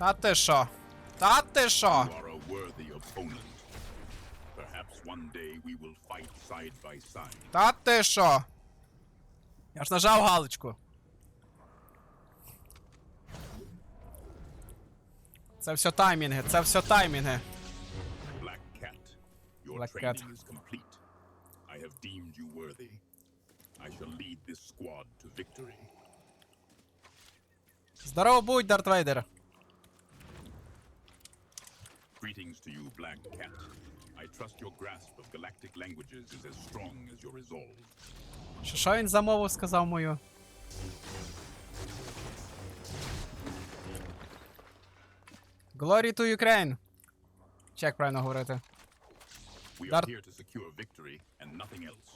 Та ти що? Та ти що? Та ти що? Я ж нажав галочку. Це все таймінги, це все таймінги. Black Cat, your Black training Cat. is complete. I have deemed you worthy. I shall lead this squad to victory. Здорово будь, Дарт Вейдер. Greetings to you, Black Cat. I trust your grasp of galactic languages is as strong as your resolve. Що, що він за мову сказав мою? Glory to Ukraine. Чи як правильно говорити? We are Dar- here to secure victory and nothing else.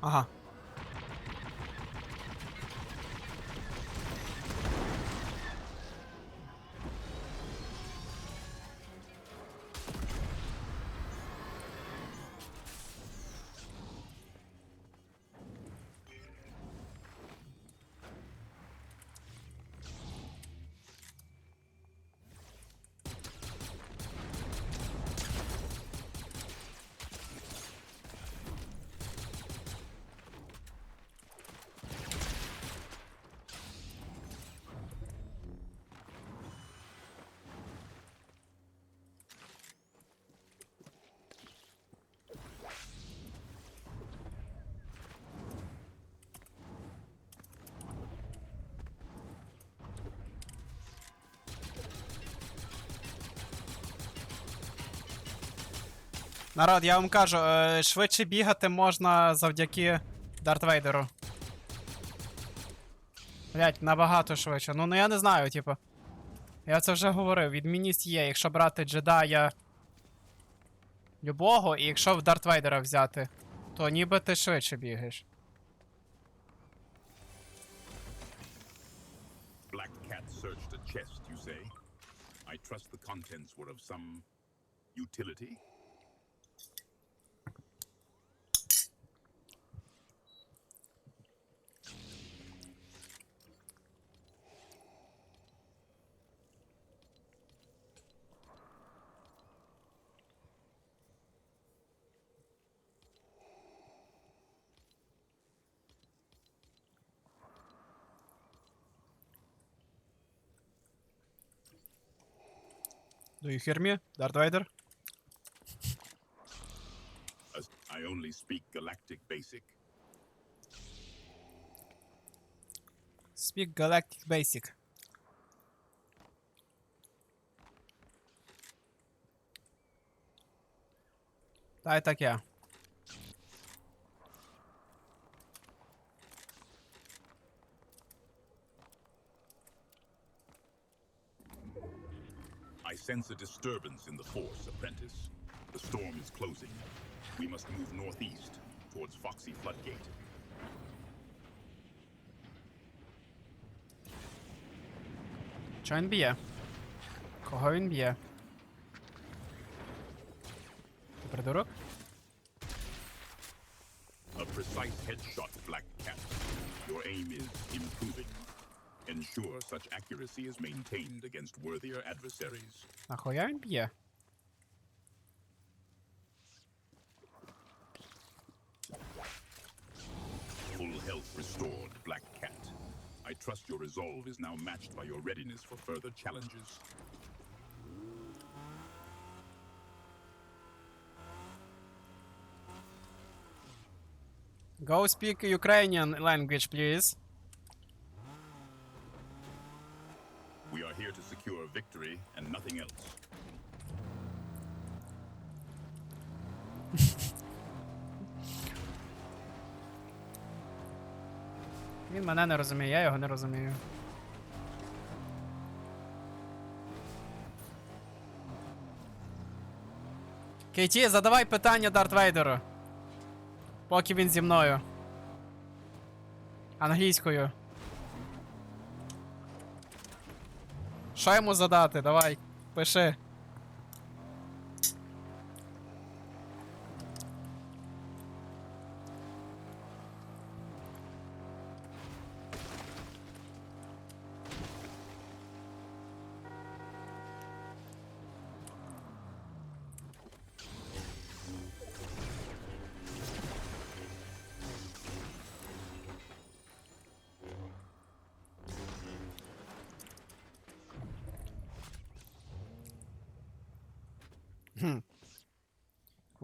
啊哈。Народ, я вам кажу, е, швидше бігати можна завдяки Дарт Вейдеру. Блять, набагато швидше. Ну, ну я не знаю, типу. Я це вже говорив, відмінність є, якщо брати джедая любого, і якщо в Дарт Вейдера взяти, то ніби ти швидше бігаєш. Black Cat searched a chest, you say? I trust the contents were of some utility? Do you hear me, Darth Vader? I only speak galactic basic. Speak Galactic Basic. Та й таке. sense a disturbance in the force, apprentice. The storm is closing. We must move northeast towards Foxy Floodgate. Що він б'є? Кого він б'є? Ти придурок? A precise headshot, Black Cat. Your aim is improving. Ensure such accuracy is maintained against worthier adversaries. Nachojań bije. Full health restored, Black Cat. I trust your resolve is now matched by your readiness for further challenges. Go speak Ukrainian language, please. victory and nothing else. Він мене не розуміє, я його не розумію. Кейті, задавай питання Дарт Вейдеру. Поки він зі мною. Англійською. Що йому задати? Давай, пиши.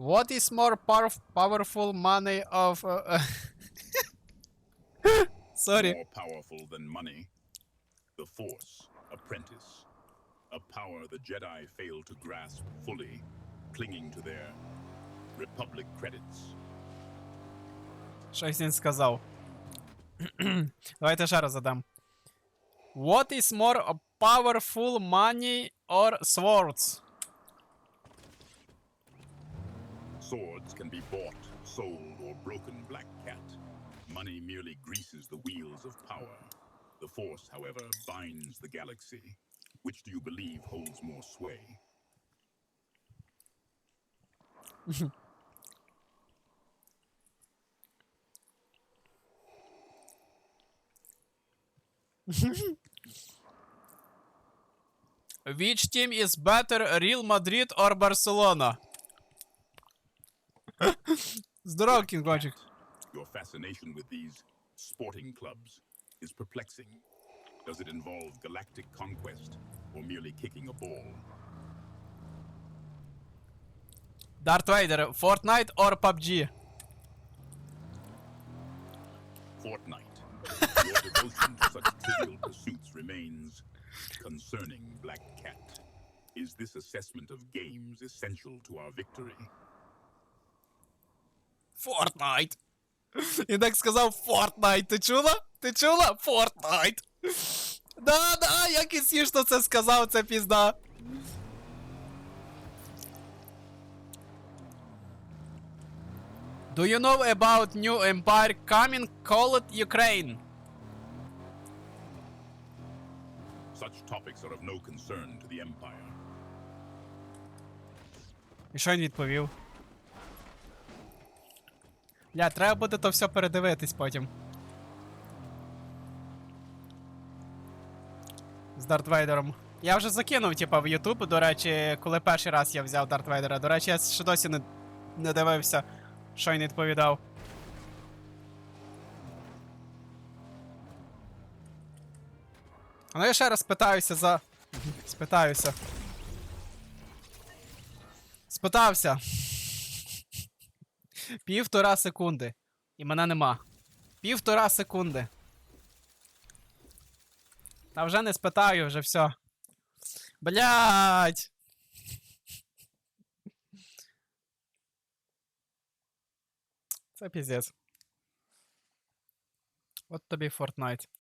What is more power- powerful money of... uh, Sorry. More powerful than money. The Force, apprentice. A power the Jedi fail to grasp fully, clinging to their Republic credits. Щось він сказав. Давайте ще раз задам. What is more powerful money or swords? Swords can be bought, sold, or broken, Black Cat. Money merely greases the wheels of power. The Force, however, binds the galaxy. Which do you believe holds more sway? Which team is better, Real Madrid or Barcelona? Здоров, Кінгончик. Your fascination with these sporting clubs is perplexing. Does it involve galactic conquest or merely kicking a ball? Дарт Вейдер, Fortnite or PUBG? Fortnite. Your devotion to such trivial pursuits remains concerning, Black Cat. Is this assessment of games essential to our victory? Він так сказав Fortnite. Ти чула? Ти чула? Fortnite. Да, да, як і смішно це сказав, це пізда. Do you know about new empire coming? Call it Ukraine. Such topics are of no concern to the Empire. І що він відповів? Бля, треба буде то все передивитись потім. З Дарт Вейдером. Я вже закинув, типа, в Ютуб, до речі, коли перший раз я взяв Дарт Вейдера. До речі, я ще досі не, не дивився, що він відповідав. А ну я ще раз спитаюся за. Спитаюся. Спитався. Півтора секунди. І мене нема. Півтора секунди. Та вже не спитаю, вже все. Блять. Це піздець. От тобі Fortnite.